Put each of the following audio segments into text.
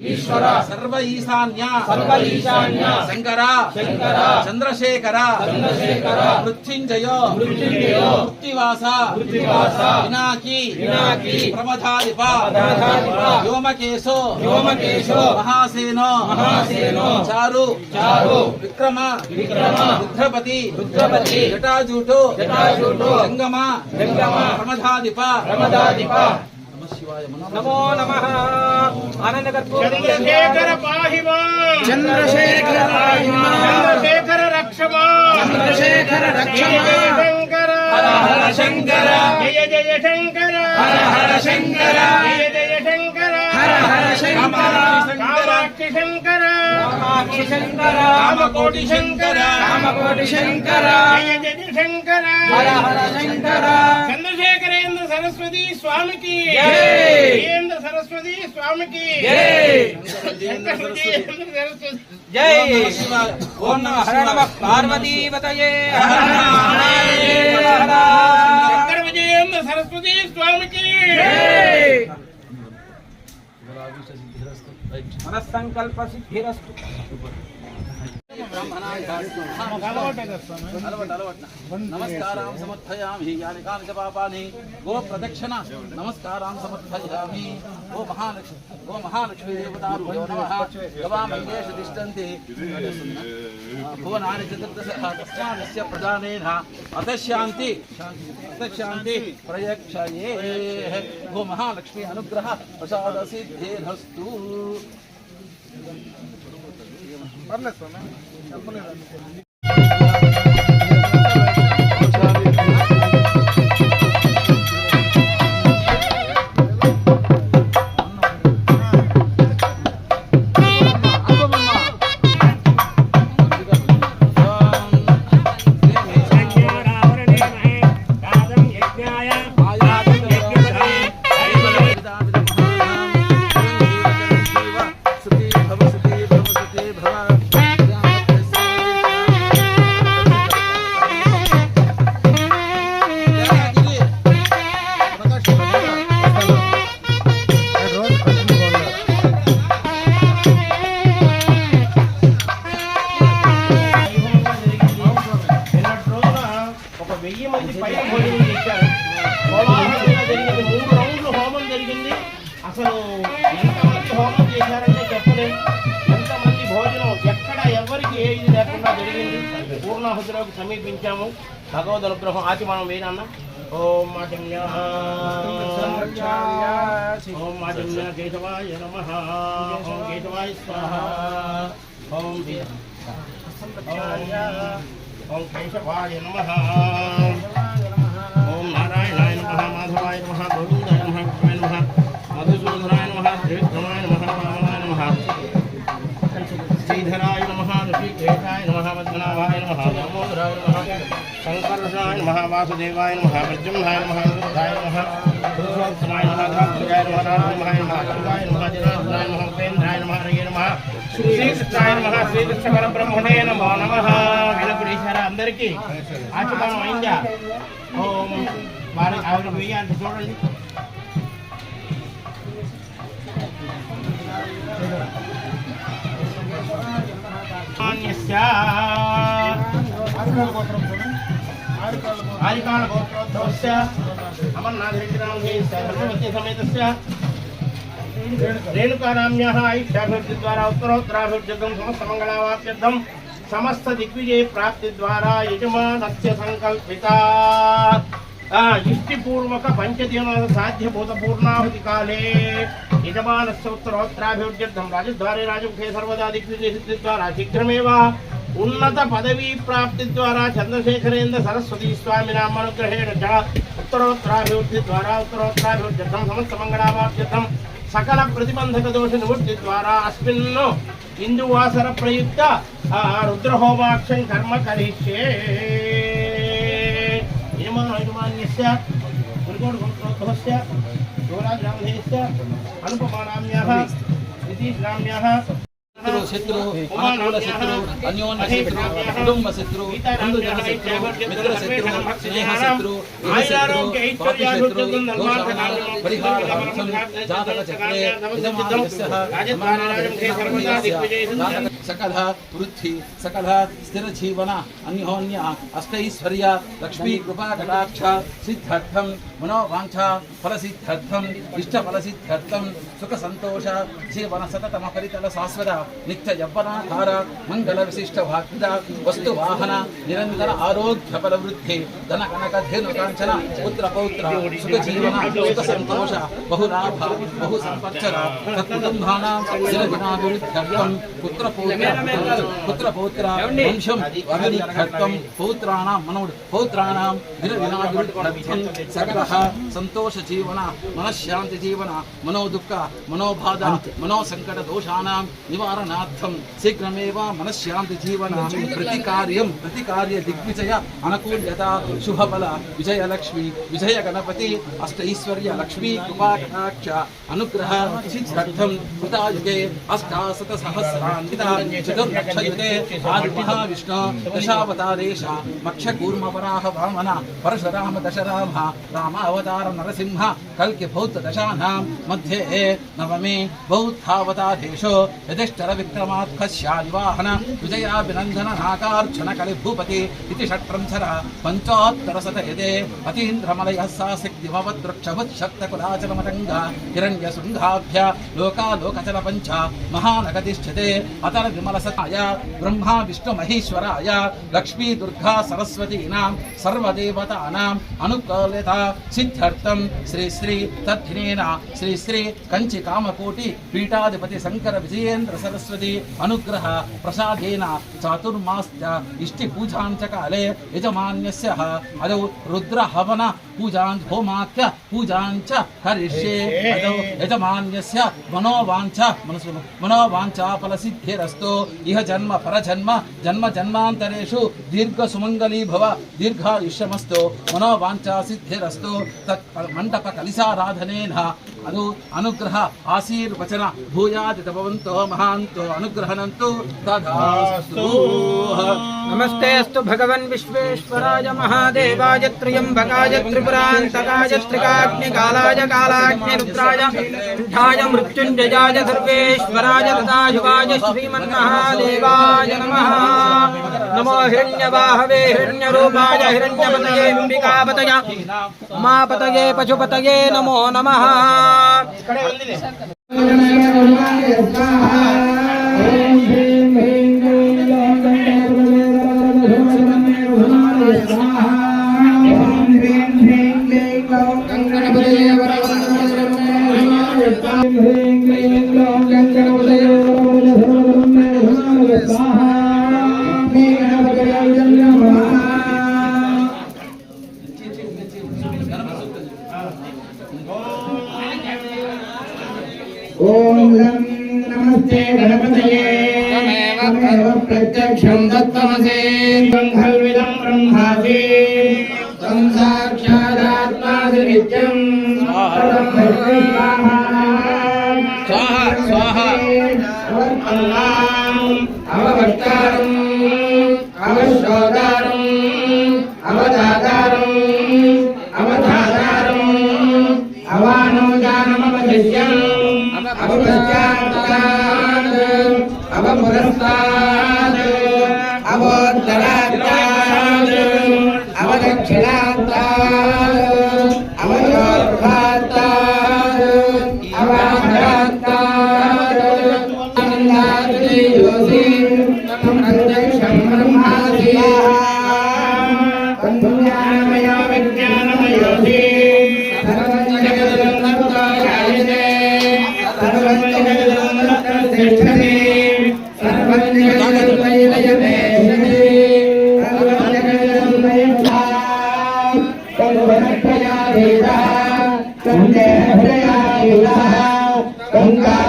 ఈశ్వర. సర్వ ఈశాన్య. సర్వ ఈశాన్య. శంకర. శంకర. చంద్రశేఖర. చంద్రశేఖర. మృత్యుంజయ. మృత్యుంజయ. మృత్తివాస మృత్తివాస వినాకి. వినాకి. ప్రమథాధిప ప్రమథాధిప వ్యోమకేశో. వ్యోమకేశో. మహాసేనో. మహాసేనో. చారు. చారు. విక్రమ. విక్రమ. రుద్రపతి. రుద్రపతి. జటాజూటు. జటాజూటు. జంగమ. జంగమ. ప్రమథాధిప ప్రమదాధిప నమ నమో నమః. ఆనందకర్పూర. చంద్రశేఖర పాహిమా. చంద్రశేఖర చంద్రశేఖర రక్షమా. చంద్రశేఖర జయ శంకర హర హర శంకర. జయ జయ శంకర హర హర శంకర. జయ జయ శంకర హర హర శంకర. కామాక్షి శంకర. కామాక్షి శంకర రామకోటి శంకర రామకోటి శంకర జయ శంకర హర హర శంకర చంద్రశేఖరేంద్ర సరస్వతి స్వామికి. జయేంద్ర సరస్వతి స్వామికి. జై. ఓం నమ హర నమ శంకర విజయేంద్ర సరస్వతి స్వామికి. జై మనస్సంకల్ప नमस्कारां समर्थयामि यानि कानि च गो प्रदक्षिणा। नमस्कारां समर्थयामि। गो महालक्ष्मी गो महालक्ष्मी देवताभ्यो नमः गवामङ्गेश तिष्ठन्ति। भुवनानि चतुर्दशः। तस्यानस्य प्रदानेन अतशान्ति अतशान्ति प्रयक्षयेः। गो महालक्ष्मी अनुग्रह प्रसादसिद्धेरस्तु ప్రసాద సిద్ధేరస్తు నిన్నటి భగవద్ అనుగ్రహం ఆతి మనం వేయనన్నా ఓం మాటమ్య ఓం మాటమ్య కేశవాయ నమ ఓం కేశవాయ స్వాహ ఓం వీ- ఓం కేశవాయ నమ ఓం నారాయణాయ నమ మాధవాయ నమ గోవిందాయ నమ కృష్ణాయ నమ మధుసూదనాయ నమ త్రివిక్రమాయ నమ వామనాయ నమ శ్రీధరాయ నమ ఋషికేశాయ నమ పద్మనాభాయ నమ దామోదరాయ నమ శంకర్షాయ నమ వాసుదేవాయ నమ ప్రద్యుమ్నాయ నమ వృద్ధాయ నమ పురుషోత్తమాయ నమ ద్రాక్షాయ నమ నరసింహాయ నమ అచ్యుతాయ నమ జనార్దనాయ నమ ఉపేంద్రాయ నమ హరయే నమ శ్రీకృష్ణాయ నమ శ్రీకృష్ణ పరబ్రహ్మణే నమో నమ వినపుడేశారా అందరికీ ఆచమనం అయిందా? ఓం వారి ఆవిడ వెయ్యి అంటే చూడండి. మాన్యస్య. ఆదికాల గోత్రోద్భవస్య అమర్నాథరెడ్డిరామేశ్య ధర్మవత్య సమేతస్య రేణుకానామ్యాः ఐక్యాభివృద్ధి ద్వారా ఉత్తరోత్తరాభివృద్ధిం సమస్త మంగళావాప్యర్థం సమస్త దిగ్విజయ ప్రాప్తి ద్వారా యజమానస్య సంకల్పిత. ఆ, ఇష్టిపూర్వక పంచదిన సాధ్యభూతపూర్ణాహుతి కాలే. యజమానస్య ఉత్తరోత్తరాభివృద్ధ్యర్థం రాజద్వారే రాజముఖే సర్వదా దిగ్విజయ సిద్ధిద్వారా శీఘ్రమేవ ఉన్నత పదవీ ప్రాప్తి ద్వారా చంద్రశేఖరేంద్ర సరస్వతి స్వామి నామానుగ్రహేణ చ ఉత్తరోత్తరాభివృద్ధి ద్వారా ఉత్తరోత్తరాభివృద్ధ్యర్థం సమస్త మంగళాభాభ్యర్థం సకల ప్రతిబంధక దోష నివృత్తి ద్వారా అస్మిన్ ఇందువాసర ప్రయుక్త రుద్రహోమాక్షం కర్మ కరిష్యే. యజమాన యజమాన్యస్య గురుగోడు యువరాజరామధేయస్య అనుపమానామ్యాः నితీశ్రామ్యాः శత్రు అనుకూల శత్రు అన్యోన్య శత్రు కుటుంబ శత్రు బంధు జన శత్రు మిత్ర శత్రు స్నేహ శత్రు గృహ శత్రు పాపి శత్రు దోషాన పరిహారార్థం జాతక చక్రే యజమానస్య జాతక सकल सकलः वृद्धि सकलः स्थिरजीवन अन्योन्य इष्ट फल सिद्ध्यर्थं सुख सतोष जीवन सततम जीवनसततमपरितल शाश्वत नित्य यौवनाकार मंगल नित्ययौवनाधार मङ्गलविशिष्टभाग्यदा वस्तुवाहन पुत्र पौत्र सुख जीवन सुख सतोष बहुलाभ, बहुसम्पच्चर तत्कुटुम्बानां पुत्र पौत्र पुत्र पौत्र वंशम वरदि खत्वम पौत्राणां मनोड पौत्राणां दिनविनादित्वं मनो दुःख मनोबाधा मनो संकट दोषाणां निवारणार्थं शीघ्रमेव मनश्शांति जीवन प्रतिकार्यं प्रतिकार्य दिग्विजय अनुकूल्यता शुभबल विजयलक्ष्मी विजय गणपति अष्टैश्वर्य लक्ष्मी कृपाकटाक्ष अनुग्रह सिद्ध्यर्थं कृतायुगे దోషానాం నివారణార్థం శీఘ్రమేవ చతుర్లక్షయుతే ఆదిమహావిష్ణు దశావతారేష మక్షకూర్మ వరాహ వామన పరశురామ దశరామ రామావతార నరసింహ కల్కి భౌత దశానాం మధ్యే నవమే బౌద్ధావతారేషు యధిష్ఠర విక్రమాత్కశ్యాదివాహన విజయాభినందన నాకార్జున కలి భూపతి ఇది షట్రంసర పంచోత్తర యదే అతీంద్రమలయ సాశక్తిమవద్వృక్షభుత్ శక్తకులాచలమతంగ హిరణ్య శృంగాభ్య లోకాలోకచల పంచ మహానగతిష్ఠతే అతర విమల సతాయ బ్రహ్మా విష్ణు మహేశ్వరాయ లక్ష్మీ దుర్గా సరస్వతీనాం సర్వదేవతానాం అనుకూలత సిద్ధ్యర్థం శ్రీ శ్రీ తద్ధినేన శ్రీ శ్రీ కంచి కామకోటి పీఠాధిపతి శంకర విజయేంద్ర సరస్వతి అనుగ్రహ ప్రసాదేన చాతుర్మాస్య ఇష్టి పూజాంచ కాలే యజమాన్యస్య అదౌ రుద్రహవన హవన పూజాం హోమాఖ్య పూజాంచ కరిష్యే అదౌ యజమాన్యస్య మనోవాంఛ మనసు మనోవాంఛ ఫల సిద్ధిరస్తు ఇహ జన్మ పరజన్మ జన్మ జన్మాంతరేషు దీర్ఘ సుమంగళీ భవ अनुग्रह आशीर्वचन भूयादितभवंत महांत अनुग्रहन नमस्ते अस्त भगवन विश्वेश्वराय महादेवाय त्रियंबकाय त्रिपुरांतकाय त्रिकाग्निकालाय कालाग्निरुद्राय कंठाय मृत्युंजयाय सर्वेश्वराय तदायुवाय श्रीमन्महादेवाय नमः। नमो हिरण्यवाहवे हिरण्यरूपाय हिरण्यपतये अम्बिकापतये, उमापतये पशुपतये नमो नमः। Oh. నమస్తే గణపతయే తమేవ ప్రత్యక్షం దత్తమసే బ్రహ్మల్విదం బ్రహ్మాసి తం సాక్షాదాత్మాసి నిత్యం స్వాహా స్వాహా అవవర్తారం అవశోదారం అవపురస్తాత్ అవోత్తరాత్తాత్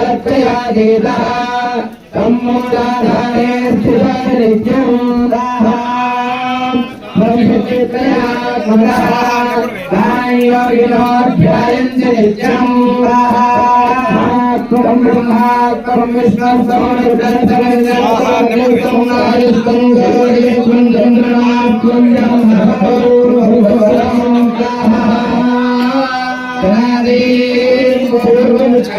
రక్షయా దేవ తమ్ముదాధారే శివనిత్యం దాహ పరిశుచిత్రయా మదహ దాయోగినోధ్యాయంతి నిత్యం దాహ పరం బ్రహ్మ పరం విష్ణు సమనుదర్శనం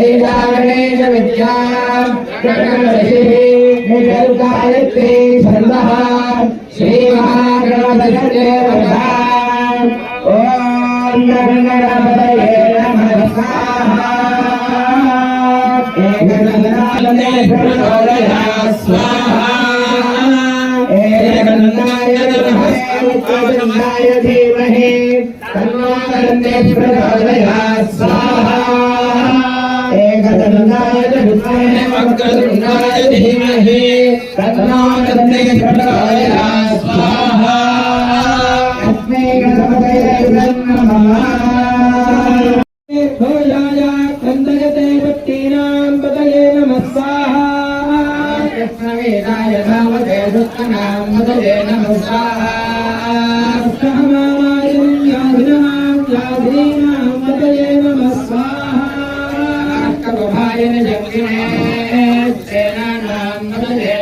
दैवा गणेश विद्या गायत्री छन्दः श्रीमहागणपतये वदा ॐ गणपतये नमः स्वाहा एकनन्दाय नमः स्वाहा స్వాహా ఏకదండాయ విద్మహే వక్రతుండాయ ధీమహి తన్నో దండే ప్రచోదయాత్ స్వాహా కవభాయన జగ్గినే సేనానాం పతయే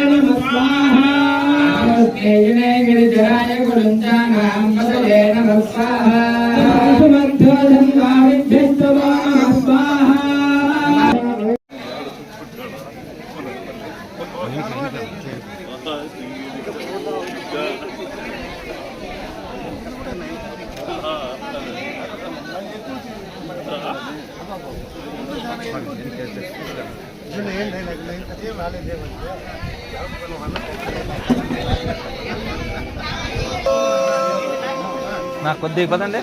నమః స్వాహా దేవాయ వందరే పరివందరే సాయూనాం పదయే देख पता नहीं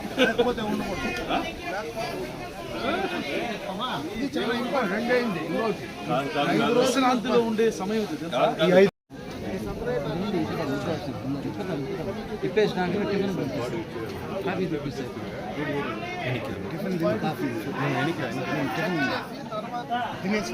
లేకపోతే ఉండకూడదు ఐదు రోజుల అంతలో ఉండే సమయం తినేసి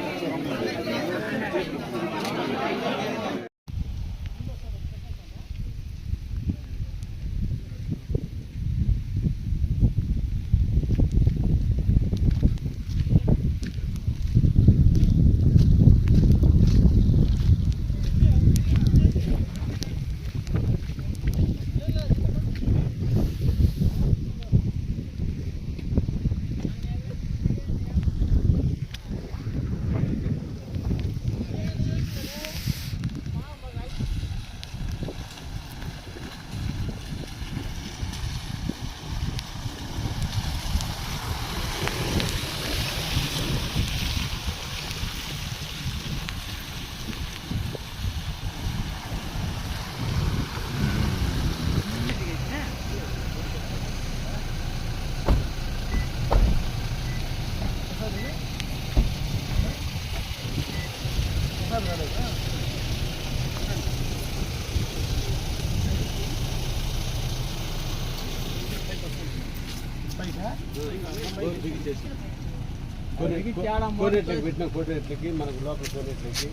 పెట్టిన కోనేట్లకి మనకు లోపల కోనేట్లకి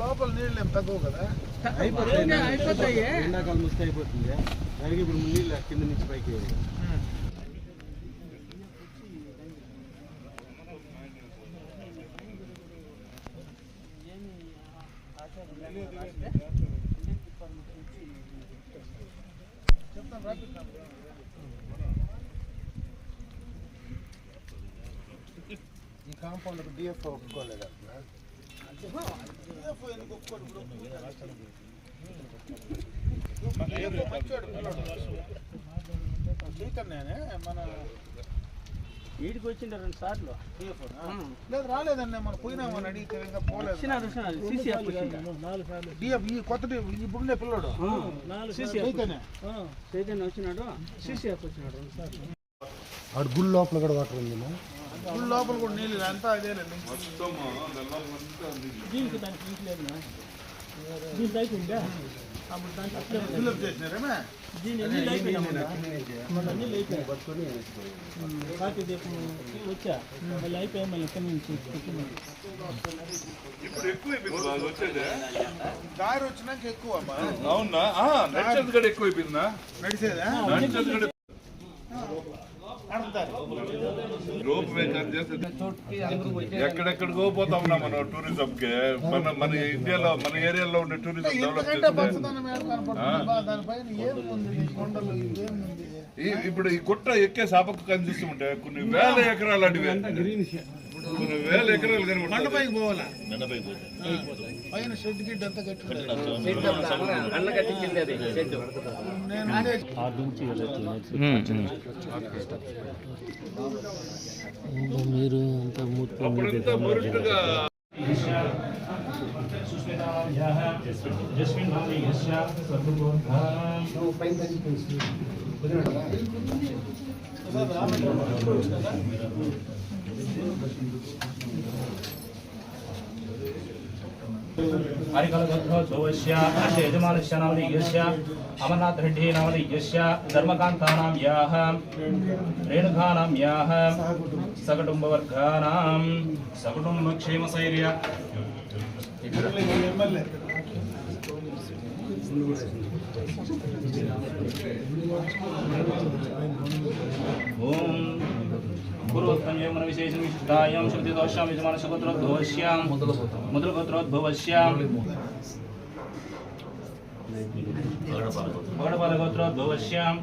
లోపల నీళ్ళు ఏం తక్కువ కదా అయిపోతాయి ఎండాకాలం వస్తే అయిపోతుంది దానికి ఇప్పుడు నీళ్ళు కింద నుంచి పైకి వీడికి వచ్చిండ రెండు సార్లు లేదు రాలేదండి మనం పోయినామని అడిగితే ఇంకా పోలేదు. డిఎఫ్ ఈ కొత్త DF, ఇప్పుడుండే పిల్లడు. చైతన్య. చైతన్య వచ్చినాడు సీసీఎఫ్ వచ్చినాడు రెండు సార్లు. ఆడ గుడి లోపల కూడా వాటర్ ఉంది ఫుల్ లోపల కూడా నీళ్ళు అంతా అదేలేండి దీనికి దానికి లింక్ లేదు దీనికి అయిపోయిందా అప్పుడు దాంట్లో అట్లే ఉంది. ఫిల్అప్ చేసినారేమే దీని నీళ్ళు అయిపోయినా మళ్ళీ నీళ్ళు అయిపోయినాయి కాకి దీపం వచ్చా? మళ్ళీ అయిపోయాయి మళ్ళీ ఎక్కడి నుంచి ఎక్కినాయి. దారి వచ్చినాక ఎక్కువ అమ్మా. అవునా? నడిచేది కూడా ఎక్కువైపోయిందా నడిచేదా? రోప్ వే ఎక్కడెక్కడికో పోతా ఉన్నాం మనం టూరిజం కి మన మన ఇండియాలో మన ఏరియాలో ఉండే టూరిజం డెవలప్ ఎంతకంటే చేస్తే పచ్చదనం ఏడ కనపడుతుంది. బా, దానిపైన ఏముంది? ఈ కొండలు ఏముంది ఈ- ఇప్పుడు ఈ గుట్ట ఎక్కే సాపకు కనిపిస్తూ ఉంటే కొన్ని వేల ఎకరాలు అడివి. కొన్ని వేల ఎకరాలు పోవాలా? పోతే. పైన షెడ్ గిడ్ అంతా కట్టుకుంటారు నేను అప్పుడంతా हरिकलगद्धो ध्रुवस्य अस्य यजमानस्य नामनि यस्य अमरनाथरेड्डी यस्य धर्मकान्तानां याः रेणुकानां याः सकुटुम्बवर्गाणां सकुटुम्बक्षेमसैर्य ओम पूर्वोत्तम विशेष विशिष्टायां श्रुतिदोषां यजमानसगोत्रोद्भवस्यां मुद्रगोत्रोद्भवस्यां గౌడపాలగోత్ర గోవశ్యాం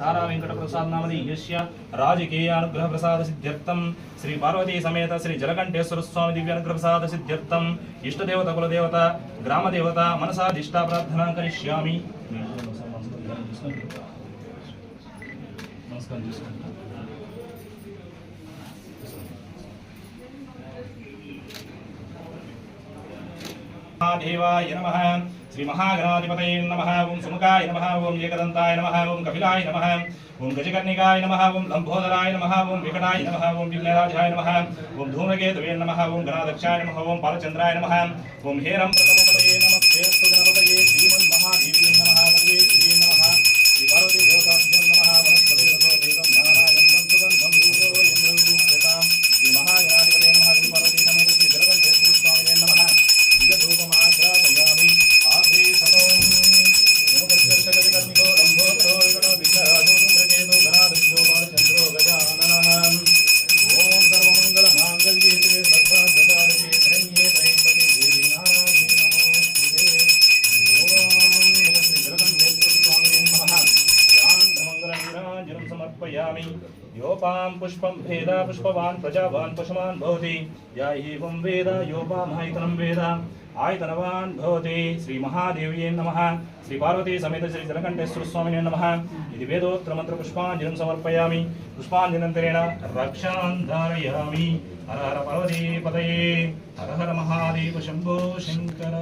తారా వెంకటప్రసాద్ నామది యశ్య రాజకీయ అనుగ్రహ ప్రసాద సిద్ధ్యర్థం శ్రీ పార్వతీ సమేత శ్రీ జలకంఠేశ్వర స్వామి దివ్య అనుగ్రహ ప్రసాద సిద్ధ్యర్థం ఇష్టదేవత కులదేవత గ్రామదేవత మనసాధిష్టా ప్రార్థన కరిష్యామి. నమస్కారం చేసుకుంటాం. శ్రీ మహాగణాధిపతయ నమ ఓం సుముఖాయ నమ ఓం ఏకదంతాయ నమ ఓం కపిలాయ నమ ఓం గజకర్ణికాయ నమ ఓం లంబోదరాయ నమ ఓం వికటాయ నమ ఓం విఘ్నరాజాయ నమ ఓం ధూమకేతువే నమ ఓం గణాదక్షాయ నమ ఓం పాలచంద్రాయ నమ ఓం హేరం శ్రీ మహాగణ पुष्पवान् प्रजावान् पशुमान् भवति य एवं वेद योपामायतनं वेद आयतनवान् भवति श्रीमहादेव्यै नमः श्रीपार्वती समेत श्रीजलकण्ठेश्वरस्वामिने नमः इति वेदोत्तरमन्त्रपुष्पाञ्जलिं समर्पयामि पुष्पाञ्जलन्तरेण रक्षान् धारयामि हर हर पार्वतीपतये हर हर महादेव शम्भो शङ्कर